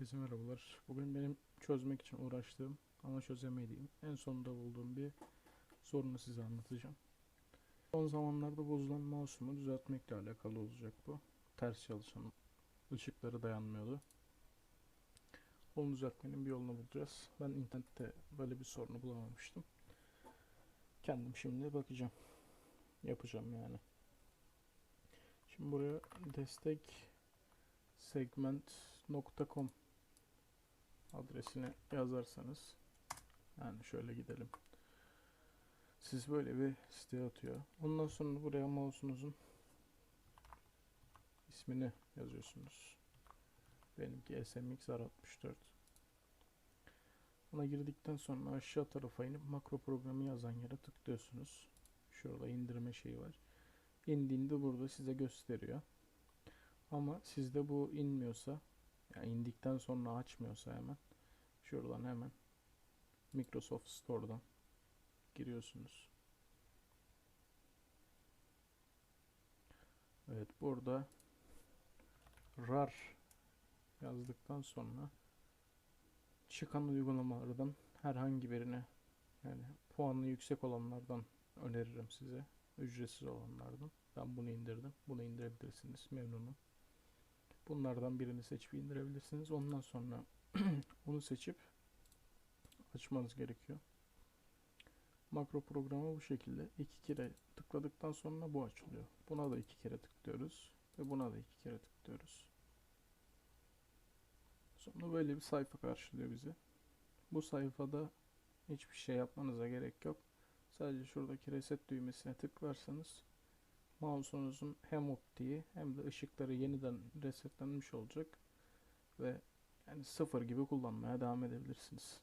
Herkese merhabalar. Bugün benim çözmek için uğraştığım ama çözemediğim en sonunda bulduğum bir sorunu size anlatacağım. Son zamanlarda bozulan mouse'umu düzeltmekle alakalı olacak bu. Ters çalışan ışıkları dayanmıyordu. Onu düzeltmenin bir yolunu bulacağız. Ben internette böyle bir sorunu bulamamıştım. Kendim şimdi bakacağım. Yapacağım yani. Şimdi buraya destek segment.com adresine yazarsanız yani şöyle gidelim. Siz böyle bir siteye atıyor. Ondan sonra buraya mouse'unuzun ismini yazıyorsunuz. Benimki SMX R64. Buna girdikten sonra aşağı tarafa inip makro programı yazan yere tıklıyorsunuz. Şurada indirme şeyi var. İndiğinde burada size gösteriyor. Ama sizde bu inmiyorsa, yani indikten sonra açmıyorsa hemen şuradan hemen Microsoft Store'dan giriyorsunuz. Evet burada RAR yazdıktan sonra çıkan uygulamalardan herhangi birine yani puanı yüksek olanlardan öneririm size. Ücretsiz olanlardan. Ben bunu indirdim. Bunu indirebilirsiniz. Memnunum. Bunlardan birini seçip indirebilirsiniz. Ondan sonra onu seçip açmanız gerekiyor. Makro programı bu şekilde iki kere tıkladıktan sonra bu açılıyor. Buna da iki kere tıklıyoruz ve buna da iki kere tıklıyoruz. Sonra böyle bir sayfa karşılıyor bizi. Bu sayfada hiçbir şey yapmanıza gerek yok. Sadece şuradaki reset düğmesine tıklarsanız mouse'unuzun hem optiği hem de ışıkları yeniden resetlenmiş olacak ve yani sıfır gibi kullanmaya devam edebilirsiniz.